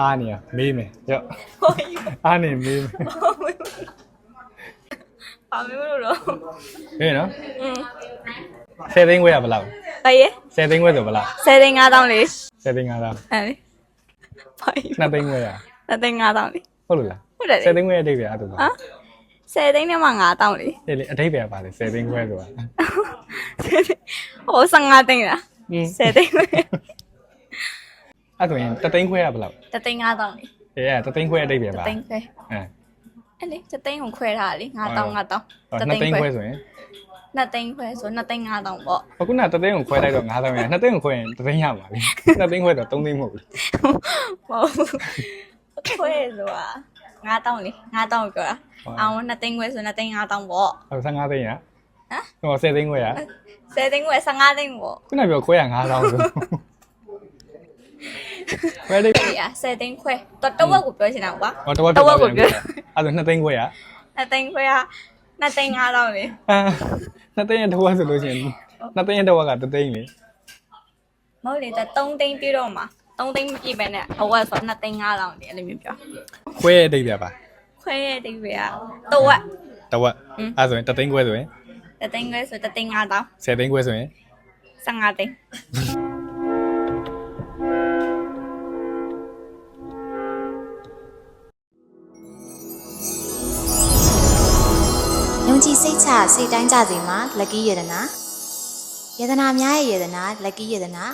အားနေရမေးမယ်ကြောက်ဟိုယူအားနေမေးမယ်ပါမေလို့တော့ဟေးနော်อืมဆယ်သိန်းခွဲရဘလောက်ဘာရေဆယ်သိန်းခွဲဆိုဘလောက်ဆယ်သိန်း9000လေးဆယ်သိန်း9000ဟဲ့လေဘာရေနှစ်သိန်းခွဲရနှစ်သိန်း9000လေးဟုတ်လို့လားဟုတ်တယ်ဆယ်သိန်းခွဲအတိတ်ပဲအဲ့ဒါဆိုဟာဆယ်သိန်းနဲ့မှ9000လေးဟေးလေအတိတ်ပဲပါလေဆယ်သိန်းခွဲဆိုတာဟို15သိန်းလားဆယ်သိန်းခွဲ အဲ့ဆိုရင်3သိန်းခွဲရဘယ်လောက်10သိန်း5000လေးအေးအဲ့3သိန်းခွဲအတိတ်ပဲပါ10သိန်းခွဲအဲအဲ့လေ10သိန်းကိုခွဲထားလေ5000 5000 2သိန်းခွဲဆိုရင်2သိန်းခွဲဆို2သိန်း5000ပေါ့အခုန3သိန်းကိုခွဲလိုက်တော့9000ရ2သိန်းကိုခွဲရင်3သိန်းရပါလေ2သိန်းခွဲတော့3သိန်းမဟုတ်ဘူးမဟုတ်ဘူးခွဲဆိုတာ9000လေး9000ပြောတာအောင်2သိန်းခွဲဆို2သိန်း5000ပေါ့ဟုတ်15သိန်းရဟမ်ဟို10သိန်းခွဲရ10သိန်းခွဲ15သိန်းပေါ့ခုနပြောခွဲရ9000ဆို credit ရ7သိန်းခွဲတော့တဝက်ကိုပြောချင်တာကွာဟောတဝက်ပြောတာအဲ့ဒါ2သိန်းခွဲရ2သိန်းခွဲရ2သိန်း5လောက်လေ2သိန်းရတဝက်ဆိုလို့ရှိရင်2သိန်းရတဝက်က3သိန်းလေမဟုတ်လေဒါ3သိန်းပြတော့မှာ3သိန်းမပြည့်ပဲနဲ့အဝက်ဆို2သိန်း5လောက်လေအဲ့လိုမျိုးပြောခွဲရတိတ်ပြပါခွဲရတိတ်ပြရတဝက်တဝက်အဲ့ဆိုရင်3သိန်းခွဲဆိုရင်3သိန်းခွဲဆို3သိန်း5တောင်း10သိန်းခွဲဆိုရင်15သိန်း ကြည်စိတ်ချစိတ်တိုင်းကြစေမှာလက်ကီးယတနာယတနာများရဲ့ယတနာလက်ကီးယတနာ